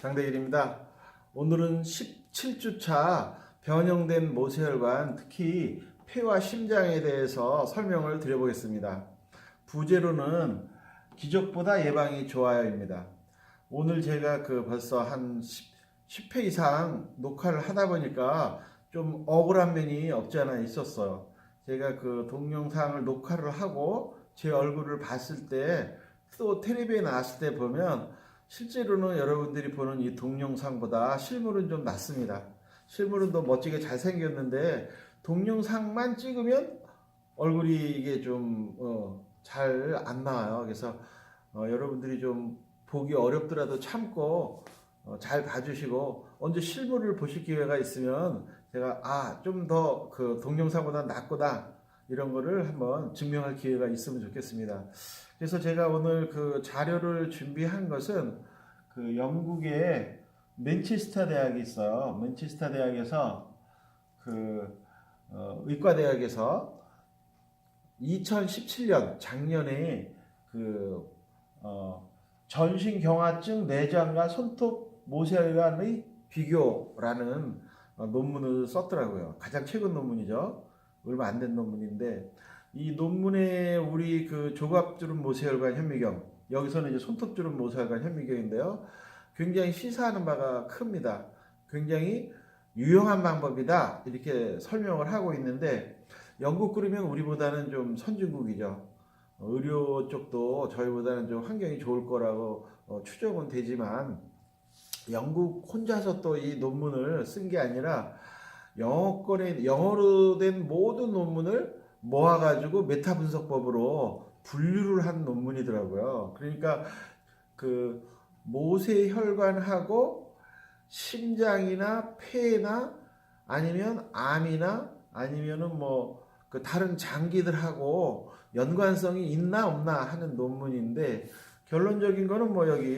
장대길입니다. 오늘은 17주차 변형된 모세혈관, 특히 폐와 심장에 대해서 설명을 드려보겠습니다. 부제로는 기적보다 예방이 좋아요입니다. 오늘 제가 그 벌써 한 10, 회 이상 녹화를 하다 보니까 좀 억울한 면이 없지 않아 있었어요. 제가 그 동영상을 녹화를 하고 제 얼굴을 봤을 때 또 텔레비에 나왔을 때 보면 실제로는 여러분들이 보는 이 동영상보다 실물은 좀 낫습니다. 실물은 더 멋지게 잘생겼는데 동영상만 찍으면 얼굴이 이게 좀 잘안 나와요. 그래서 어, 여러분들이 좀 보기 어렵더라도 참고 어, 잘 봐주시고 언제 실물을 보실 기회가 있으면 제가 아 좀 더 그 동영상보다 낫구나 이런 거를 한번 증명할 기회가 있으면 좋겠습니다. 그래서 제가 오늘 그 자료를 준비한 것은 그 영국의 맨체스터 대학이 있어요. 맨체스터 대학에서 그 어, 의과 대학에서 2017년 작년에 그 어, 전신 경화증 내장과 손톱 모세혈관의 비교라는 어, 논문을 썼더라고요. 가장 최근 논문이죠. 얼마 안 된 논문인데 이 논문에 우리 그 조갑주름 모세혈관 현미경 여기서는 이제 손톱주름 모세혈관 현미경인데요. 굉장히 시사하는 바가 큽니다. 굉장히 유용한 방법이다 이렇게 설명을 하고 있는데 영국 그러면 우리보다는 좀 선진국이죠. 어, 의료 쪽도 저희보다는 좀 환경이 좋을 거라고 어, 추정은 되지만 영국 혼자서 또 이 논문을 쓴 게 아니라 영어권에 영어로 된 모든 논문을 모아가지고 메타 분석법으로 분류를 한 논문이더라고요. 그러니까 그 모세 혈관하고 심장이나 폐나 아니면 암이나 아니면은 뭐 그 다른 장기들하고 연관성이 있나 없나 하는 논문인데 결론적인 거는 뭐 여기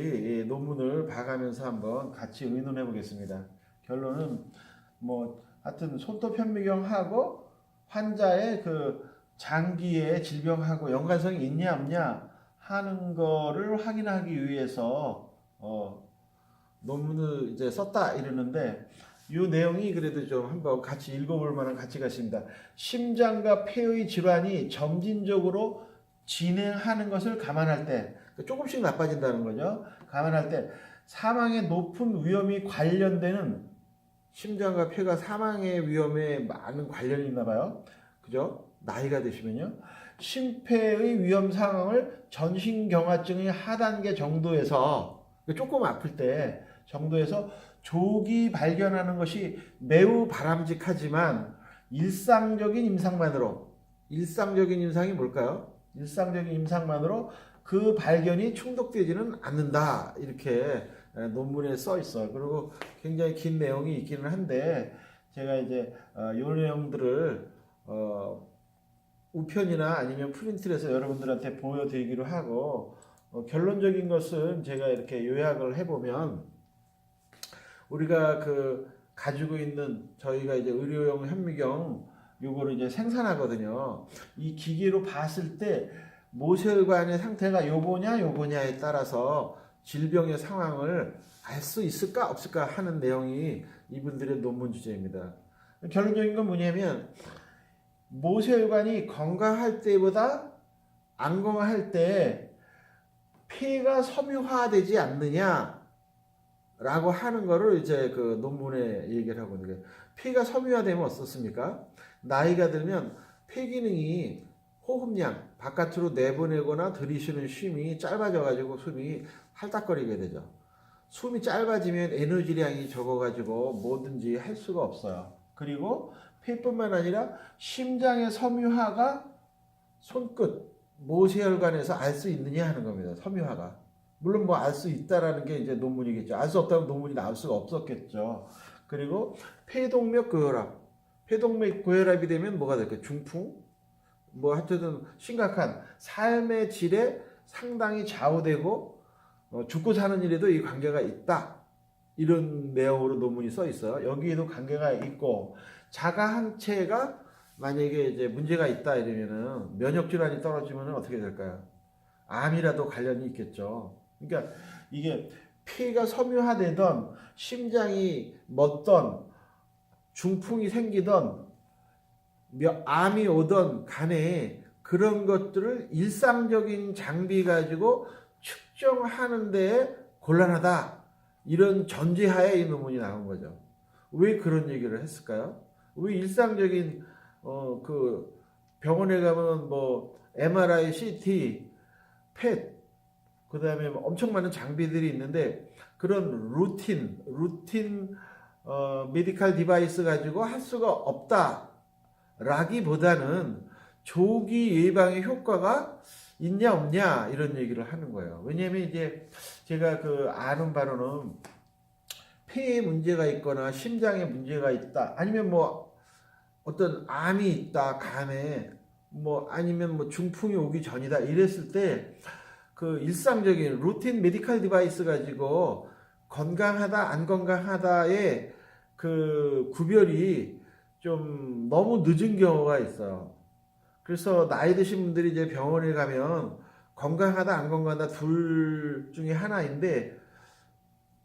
이 논문을 봐가면서 한번 같이 의논해 보겠습니다. 결론은 뭐 하여튼 손톱 현미경하고 환자의 그 장기의 질병하고 연관성이 있냐 없냐 하는 거를 확인하기 위해서 어 논문을 이제 썼다 이러는데 이 내용이 그래도 좀 한번 같이 읽어볼 만한 가치가 있습니다. 심장과 폐의 질환이 점진적으로 진행하는 것을 감안할 때 그러니까 조금씩 나빠진다는 거죠. 감안할 때 사망의 높은 위험이 관련되는 심장과 폐가 사망의 위험에 많은 관련이 있나 봐요. 그죠? 나이가 드시면요. 심폐의 위험 상황을 전신경화증의 하단계 정도에서 조금 아플 때 정도에서 조기 발견하는 것이 매우 바람직하지만 일상적인 임상만으로 일상적인 임상이 뭘까요? 일상적인 임상만으로 그 발견이 충족되지는 않는다 이렇게 논문에 써 있어요. 그리고 굉장히 긴 내용이 있기는 한데 제가 이제 이 내용들을 어, 우편이나 아니면 프린트를 해서 여러분들한테 보여드리기로 하고 어, 결론적인 것은 제가 이렇게 요약을 해보면 우리가 그 가지고 있는 저희가 이제 의료용 현미경 요거를 이제 생산하거든요. 이 기계로 봤을 때 모세혈관의 상태가 요거냐 요거냐에 따라서 질병의 상황을 알 수 있을까 없을까 하는 내용이 이분들의 논문 주제입니다. 결론적인 건 뭐냐면 모세혈관이 건강할 때보다 안 건강할 때 폐가 섬유화되지 않느냐 라고 하는 거를 이제 그 논문에 얘기를 하고 있는 게 폐가 섬유화되면 어떻습니까? 나이가 들면 폐 기능이 호흡량 바깥으로 내보내거나 들이쉬는 쉼이 짧아져 가지고 숨이 할딱거리게 되죠. 숨이 짧아지면 에너지량이 적어 가지고 뭐든지 할 수가 없어요. 그리고 폐뿐만 아니라 심장의 섬유화가 손끝 모세혈관에서 알 수 있느냐 하는 겁니다. 섬유화가. 물론 뭐 알 수 있다라는 게 이제 논문이겠죠. 알 수 없다면 논문이 나올 수가 없었겠죠. 그리고 폐동맥 고혈압. 폐동맥 고혈압이 되면 뭐가 될까요? 중풍? 뭐 하여튼 심각한 삶의 질에 상당히 좌우되고 어, 죽고 사는 일에도 이 관계가 있다. 이런 내용으로 논문이 써 있어요. 여기에도 관계가 있고 자가 항체가 만약에 이제 문제가 있다 이러면은 면역 질환이 떨어지면 어떻게 될까요? 암이라도 관련이 있겠죠. 그러니까 이게 폐가 섬유화되던 심장이 멎던 중풍이 생기던 며- 암이 오던 간에 그런 것들을 일상적인 장비 가지고 측정하는데 곤란하다 이런 전제하에 이 논문이 나온 거죠. 왜 그런 얘기를 했을까요? 왜 일상적인 어 그 병원에 가면 뭐 MRI, CT, 펫 그다음에 뭐 엄청 많은 장비들이 있는데 그런 루틴 루틴 어 메디칼 디바이스 가지고 할 수가 없다라기보다는 조기 예방의 효과가 있냐 없냐 이런 얘기를 하는 거예요. 왜냐하면 이제 제가 그 아는 바로는 폐에 문제가 있거나 심장에 문제가 있다 아니면 뭐 어떤 암이 있다 간에 뭐 아니면 뭐 중풍이 오기 전이다 이랬을 때 그 일상적인 루틴 메디칼 디바이스 가지고 건강하다 안 건강하다의 그 구별이 좀 너무 늦은 경우가 있어요. 그래서 나이 드신 분들이 이제 병원에 가면 건강하다 안 건강하다 둘 중에 하나인데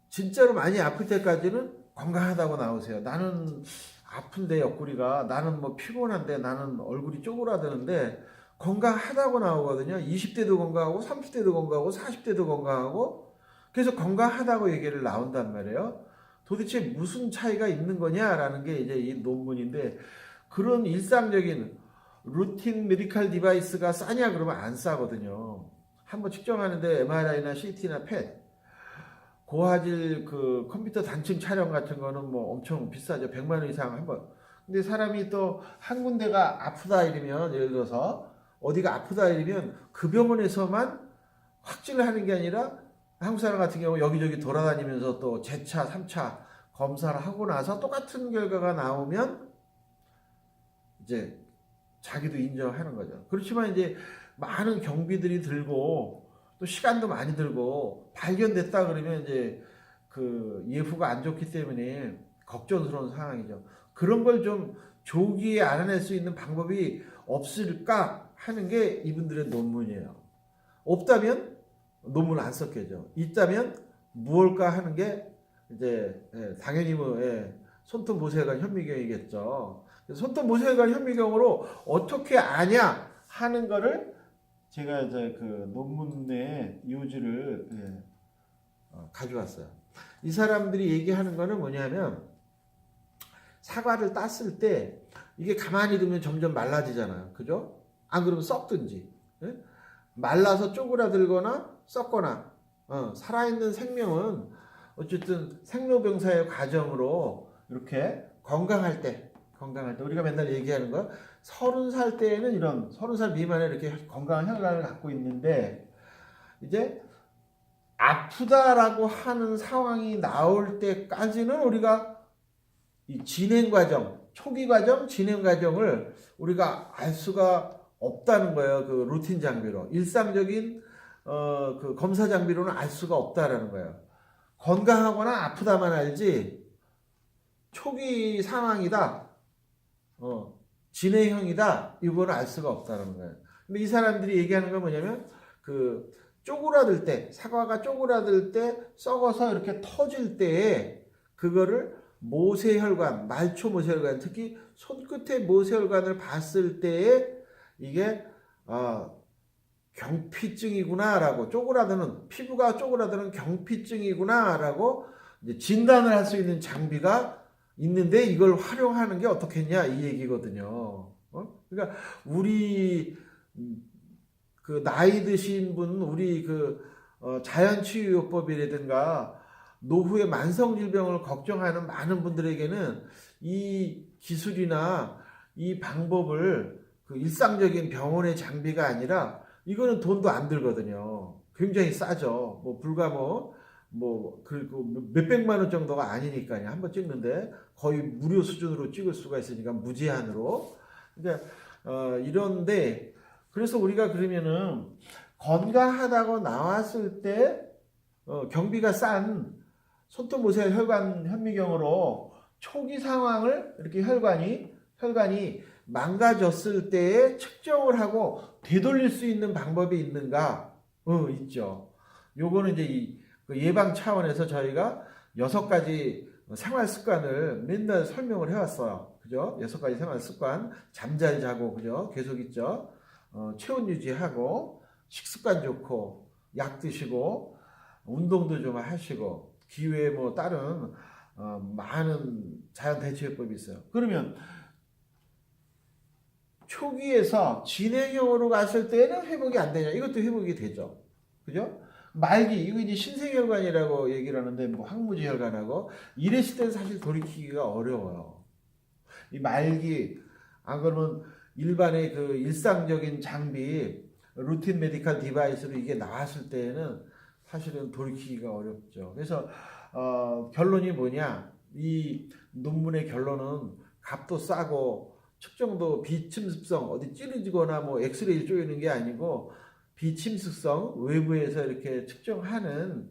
진짜로 많이 아플 때까지는 건강하다고 나오세요. 나는 아픈데 옆구리가 나는 뭐 피곤한데 나는 얼굴이 쪼그라드는데 건강하다고 나오거든요. 20대도 건강하고 30대도 건강하고 40대도 건강하고 그래서 건강하다고 얘기를 나온단 말이에요. 도대체 무슨 차이가 있는 거냐라는 게 이제 이 논문인데 그런 일상적인 루틴 메디칼 디바이스가 싸냐 그러면 안 싸거든요. 한번 측정하는데 MRI나 CT나 펫 고화질 그 컴퓨터 단층 촬영 같은 거는 뭐 엄청 비싸죠. 100만 원 이상 한번. 근데 사람이 또 한 군데가 아프다 이러면 예를 들어서 어디가 아프다 이러면 그 병원에서만 확진을 하는 게 아니라 한국 사람 같은 경우 여기저기 돌아다니면서 또 재차, 3차 검사를 하고 나서 똑같은 결과가 나오면 이제 자기도 인정하는 거죠. 그렇지만 이제 많은 경비들이 들고 또 시간도 많이 들고 발견됐다 그러면 이제 그 예후가 안 좋기 때문에 걱정스러운 상황이죠. 그런 걸 좀 조기에 알아낼 수 있는 방법이 없을까 하는 게 이분들의 논문이에요. 없다면 논문 안 썼겠죠. 있다면 무엇일까 하는 게 이제 예, 당연히 뭐 예, 손톱 모세혈관 현미경이겠죠. 손톱 모세혈관 현미경으로 어떻게 아냐 하는 거를 제가 이제 그 논문의 요지를 예, 어, 가져왔어요. 이 사람들이 얘기하는 거는 뭐냐면 사과를 땄을 때 이게 가만히 두면 점점 말라지잖아요. 그죠? 안 그러면 썩든지. 예? 말라서 쪼그라들거나 썩거나 어, 살아있는 생명은 어쨌든 생로병사의 과정으로 이렇게 건강할 때 건강할 때 우리가 맨날 얘기하는 거 서른 살 때에는 이런 서른 살 미만에 이렇게 건강한 혈관을 갖고 있는데 이제 아프다라고 하는 상황이 나올 때까지는 우리가 이 진행 과정, 초기 과정, 진행 과정을 우리가 알 수가 없다는 거예요. 그 루틴 장비로 일상적인 어, 그 검사 장비로는 알 수가 없다라는 거예요. 건강하거나 아프다만 알지 초기 상황이다, 어, 진행형이다 이거는 알 수가 없다는 거예요. 근데 이 사람들이 얘기하는 건 뭐냐면 그 쪼그라들 때 사과가 쪼그라들 때 썩어서 이렇게 터질 때에 그거를 모세혈관, 말초 모세혈관, 특히 손끝의 모세혈관을 봤을 때에 이게 어, 경피증이구나라고 쪼그라드는 피부가 쪼그라드는 경피증이구나라고 진단을 할 수 있는 장비가 있는데 이걸 활용하는 게 어떻겠냐 이 얘기거든요. 어? 그러니까 우리 음, 그 나이 드신 분, 우리 그 어, 자연치유요법이라든가 노후의 만성질병을 걱정하는 많은 분들에게는 이 기술이나 이 방법을 그 일상적인 병원의 장비가 아니라 이거는 돈도 안 들거든요. 굉장히 싸죠. 뭐 불과 뭐, 뭐, 그리고 몇 백만 원 정도가 아니니까요. 한번 찍는데 거의 무료 수준으로 찍을 수가 있으니까 무제한으로. 그러니까, 어, 이런데 그래서 우리가 그러면은 건강하다고 나왔을 때 어, 경비가 싼 손톱 모세 혈관 현미경으로 초기 상황을 이렇게 혈관이 혈관이 망가졌을 때에 측정을 하고 되돌릴 수 있는 방법이 있는가? 어, 있죠. 요거는 이제 이 그 예방 차원에서 저희가 여섯 가지 생활 습관을 맨날 설명을 해왔어요. 그죠? 여섯 가지 생활 습관. 잠잘 자고, 그죠? 계속 있죠? 어, 체온 유지하고, 식습관 좋고, 약 드시고, 운동도 좀 하시고, 기회에 뭐 다른 어, 많은 자연 대처법이 있어요. 그러면 초기에서 진행형으로 갔을 때는 회복이 안 되냐? 이것도 회복이 되죠. 그죠? 말기, 이거 이제 신생혈관이라고 얘기를 하는데, 뭐 항무지혈관하고, 이랬을 때는 사실 돌이키기가 어려워요. 이 말기, 안 그러면 일반의 그 일상적인 장비, 루틴 메디컬 디바이스로 이게 나왔을 때에는 사실은 돌이키기가 어렵죠. 그래서, 어, 결론이 뭐냐? 이 논문의 결론은 값도 싸고, 측정도 비침습성 어디 찌르지거나 뭐 엑스레이 쪼이는 게 아니고 비침습성 외부에서 이렇게 측정하는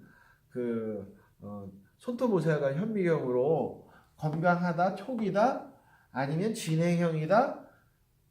그 어, 손톱 모세혈관 현미경으로 건강하다 초기다 아니면 진행형이다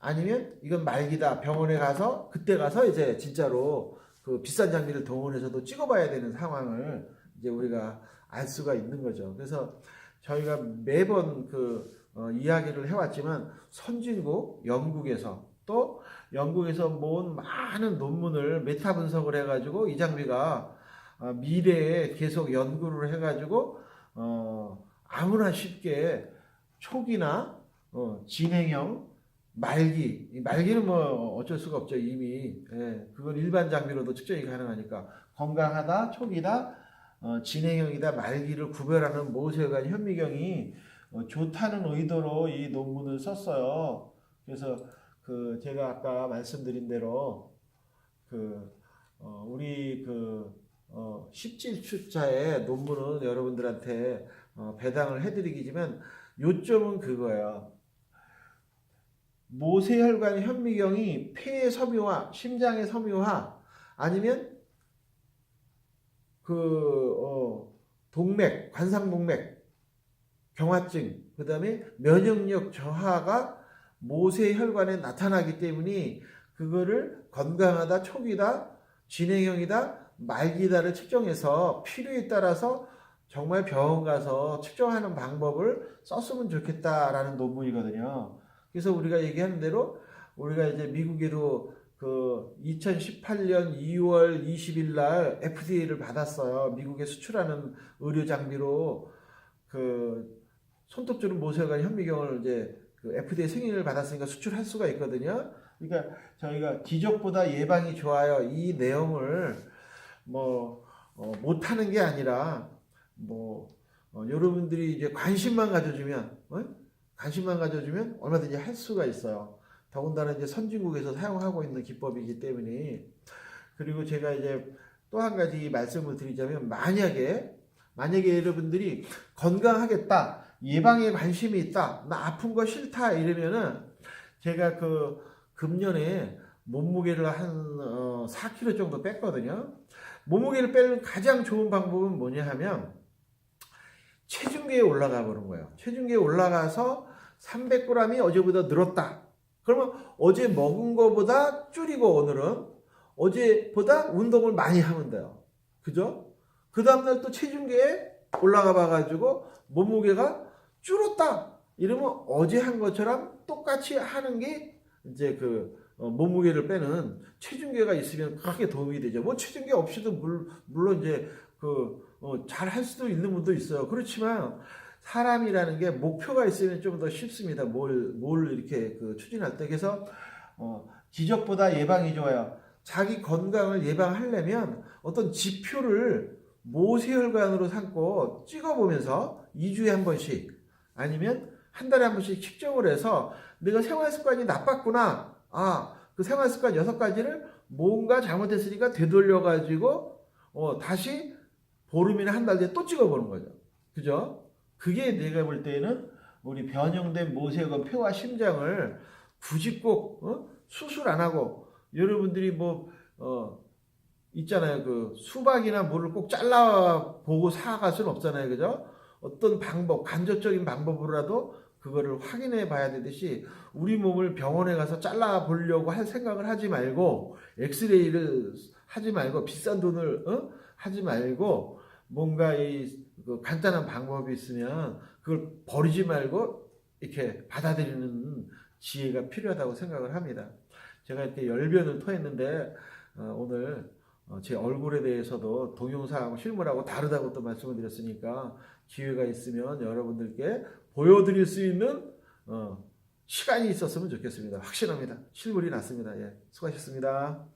아니면 이건 말기다 병원에 가서 그때 가서 이제 진짜로 그 비싼 장비를 동원해서도 찍어봐야 되는 상황을 이제 우리가 알 수가 있는 거죠. 그래서 저희가 매번 그 어, 이야기를 해왔지만 선진국 영국에서 또 영국에서 모은 많은 논문을 메타 분석을 해가지고 이 장비가 어, 미래에 계속 연구를 해가지고 어, 아무나 쉽게 초기나 어, 진행형 말기 이 말기는 뭐 어쩔 수가 없죠 이미 예, 그건 일반 장비로도 측정이 가능하니까 건강하다 초기다 어, 진행형이다 말기를 구별하는 모세혈관 현미경이 어, 좋다는 의도로 이 논문을 썼어요. 그래서 그 제가 아까 말씀드린 대로 그 어, 우리 그 어, 17주차의 논문은 여러분들한테 어, 배당을 해드리기지만 요점은 그거예요. 모세혈관 현미경이 폐의 섬유화, 심장의 섬유화 아니면 그 어, 동맥, 관상동맥 경화증, 그 다음에 면역력 저하가 모세 혈관에 나타나기 때문에 그거를 건강하다, 초기다, 진행형이다, 말기다를 측정해서 필요에 따라서 정말 병원 가서 측정하는 방법을 썼으면 좋겠다라는 논문이거든요. 그래서 우리가 얘기하는 대로 우리가 이제 미국에도 그 2018년 2월 20일 날 FDA를 받았어요. 미국에 수출하는 의료 장비로 그 손톱주름 모세혈관 현미경을 이제 그 FDA 승인을 받았으니까 수출할 수가 있거든요. 그러니까 저희가 기적보다 예방이 좋아요. 이 내용을 뭐 어, 못하는 게 아니라 뭐 어, 여러분들이 이제 관심만 가져주면 어? 관심만 가져주면 얼마든지 할 수가 있어요. 더군다나 이제 선진국에서 사용하고 있는 기법이기 때문에 그리고 제가 이제 또 한 가지 말씀을 드리자면 만약에 만약에 여러분들이 건강하겠다 예방에 관심이 있다. 나 아픈 거 싫다. 이러면은 제가 그 금년에 몸무게를 한 어, 4kg 정도 뺐거든요. 몸무게를 빼는 가장 좋은 방법은 뭐냐 하면 체중계에 올라가 보는 거예요. 체중계에 올라가서 300g이 어제보다 늘었다. 그러면 어제 먹은 거보다 줄이고 오늘은 어제보다 운동을 많이 하면 돼요. 그죠? 그 다음날 또 체중계에 올라가 봐가지고 몸무게가 줄었다. 이러면 어제 한 것처럼 똑같이 하는 게 이제 그 어, 몸무게를 빼는 체중계가 있으면 크게 도움이 되죠. 뭐 체중계 없이도 물, 물론 이제 그잘 할 수도 있는 분도 있어요. 그렇지만 사람이라는 게 목표가 있으면 좀 더 쉽습니다. 뭘, 뭘 이렇게 그 추진할 때. 그래서 어, 지적보다 예방이 좋아요. 자기 건강을 예방하려면 어떤 지표를 모세혈관으로 삼고 찍어보면서 2주에 한 번씩 아니면 한 달에 한 번씩 측정을 해서 내가 생활 습관이 나빴구나. 아, 그 생활 습관 여섯 가지를 뭔가 잘못했으니까 되돌려 가지고 어, 다시 보름이나 한 달 뒤에 또 찍어보는 거죠. 그죠? 그게 내가 볼 때는 우리 변형된 모세혈관 폐와 심장을 굳이 꼭 어? 수술 안 하고 여러분들이 뭐 어, 있잖아요. 그 수박이나 물을 꼭 잘라 보고 사갈 수는 없잖아요. 그죠? 어떤 방법, 간접적인 방법으로라도 그거를 확인해 봐야 되듯이 우리 몸을 병원에 가서 잘라 보려고 할 생각을 하지 말고 엑스레이를 하지 말고 비싼 돈을 어? 하지 말고 뭔가 이 그 간단한 방법이 있으면 그걸 버리지 말고 이렇게 받아들이는 지혜가 필요하다고 생각을 합니다. 제가 이렇게 열변을 토했는데 어, 오늘 어, 제 얼굴에 대해서도 동영상하고 실물하고 다르다고 또 말씀을 드렸으니까 기회가 있으면 여러분들께 보여드릴 수 있는 어, 시간이 있었으면 좋겠습니다. 확신합니다. 실물이 났습니다. 예, 수고하셨습니다.